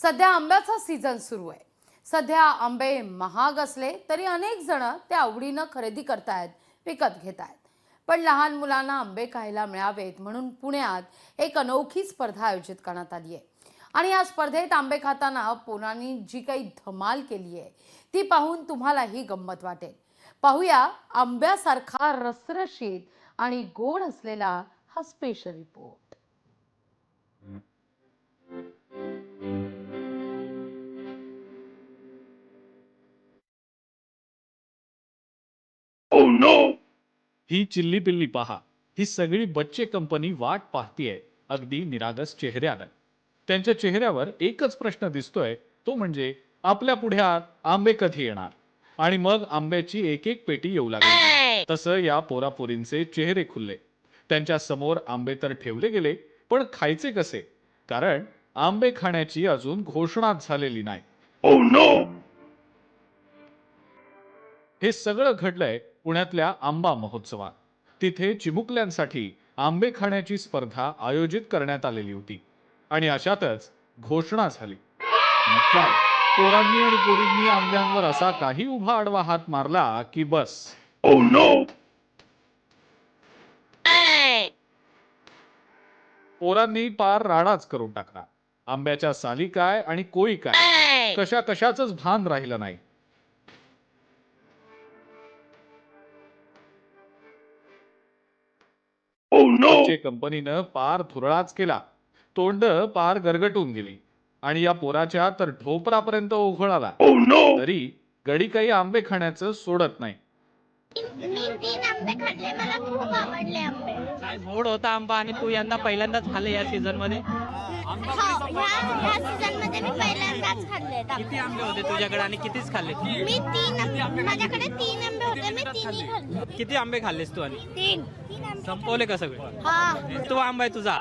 सध्या आंब्याचा सीझन सुरू आहे. सध्या आंबे महाग असले तरी अनेक जण ते आवडीनं खरेदी करतायत विकत घेत आहेत पण लहान मुलांना आंबे खायला मिळावेत म्हणून पुण्यात एक अनोखी स्पर्धा आयोजित करण्यात आली आहे. आणि या स्पर्धेत आंबे खाताना पोरांनी जी काही धमाल केली आहे ती पाहून तुम्हालाही गंमत वाटेल. पाहूया आंब्यासारखा रसरशीत आणि गोड असलेला हा स्पेशल रिपोर्ट No! ही चिल्ली पिल्ली पहा. ही सगळी बच्चे कंपनी वाट पाहतीये. अगदी निरागस चेहऱ्यानं. त्यांच्या चेहऱ्यावर एकच प्रश्न दिसतोय. तो म्हणजे आपल्या पुढ्यात आंबे कधी येणार? आणि मग आंब्याची एक एक पेटी येऊ लागली. तसं या पोरापोरींचे चेहरे खुलले. त्यांच्यासमोर आंबे तर ठेवले गेले पण खायचे कसे? कारण आंबे खाण्याची अजून घोषणाच झालेली नाही. Oh no! हे सगळं घडलंय पुण्यातल्या आंबा महोत्सवात. तिथे चिमुकल्यांसाठी आंबे खाण्याची स्पर्धा आयोजित करण्यात आलेली होती. आणि अशातच घोषणा झाली. पोरांनी आणि पोरींनी आंब्यांवर असा काही उभा आडवा हात मारला की बस. Oh no! पोरांनी पार राडाच करून टाकला. आंब्याच्या साली काय आणि कोळी काय? कशा कशाच भान राहिलं नाही. Oh no! चे कंपनीनं पार धुरळाच केला तोंड पार गरगटून गेली आणि या पोराच्या तर ढोपरापर्यंत ओघळ आला Oh! तरी गडी काही आंबे खाण्याचं सोडत नाही मी तीन आंबे खाल्ले मला खूप आवडले आंबे काय गोड होता आंबा आणि तू यंदा पहिल्यांदाच खाल्ले या सीझनमध्ये? हो ह्या ह्या सीझनमध्ये मी पहिल्यांदाच खाल्ले किती आंबे होते तुझ्याकडे आणि कितीच खाल्ले? मी तीन आंबे- माझ्याकडे तीन आंबे होते मी तिन्ही खाल्ले. किती आंबे खाल्लेस तू आणि? तीन. तीन आंबे संपवले का सगळे? हा. तो आंबा आहे तुझा.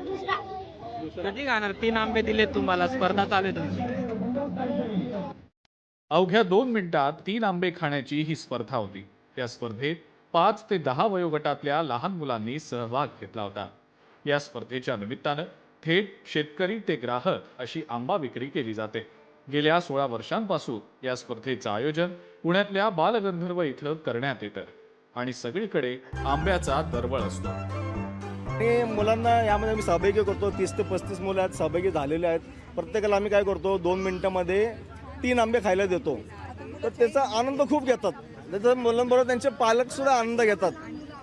दुसरा. कधी खाणार? तीन आंबे दिले तुम्हाला. स्पर्धा चालू आहे तुमची. अवघ्या दोन मिनिटात तीन आंबे खाण्याची ही स्पर्धा होती. या स्पर्धेत पाच ते दहा वयोगटातल्या लहान मुलांनी सहभाग घेतला होता. या स्पर्धेच्या निमित्तानं थेट शेतकरी ते ग्राहक अशी आंबा विक्री केली जाते. गेल्या सोळा वर्षांपासून या स्पर्धेचं आयोजन पुण्यातल्या बालगंधर्व इथं करण्यात येतं आणि सगळीकडे आंब्याचा दरवळ असतो. आणि मुलांना यामध्ये आम्ही सहभागी करतो. तीस ते पस्तीस मुलं आहेत सहभागी झालेले आहेत. प्रत्येकाला आम्ही काय करतो? दोन मिनिटामध्ये तीन आंबे खायला देतो. तर त्याचा आनंद खूप घेतात. त्याचं मुलांबरोबर त्यांचे पालक सुद्धा आनंद घेतात.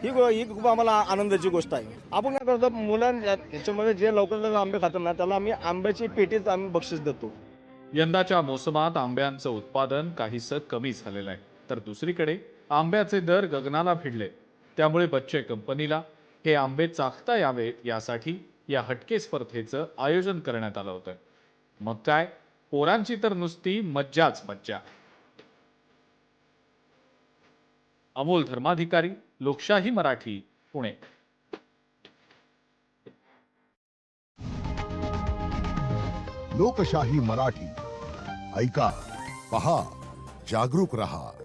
ही ही खूप आम्हाला आनंदाची गोष्ट आहे. आपण काय करतो मुलां याच्यामध्ये जे लवकर लवकर आंबे खातात ना त्याला आम्ही आंब्याची पेटीच आम्ही बक्षीस देतो. यंदाच्या मोसमात आंब्यांचं उत्पादन काहीसं कमी झालेलं आहे. तर दुसरीकडे आंब्याचे दर गगनाला भिडले. त्यामुळे बच्चे कंपनीला हे आंबे चाखता यावेत यासाठी या हटके स्पर्धेचं आयोजन करण्यात आलं होतं. मग काय? पोरांची तर नुसती मज्जाच मज्जा. अमोल धर्माधिकारी लोकशाही मराठी पुणे. लोकशाही मराठी. ऐका पहा जागरूक रहा.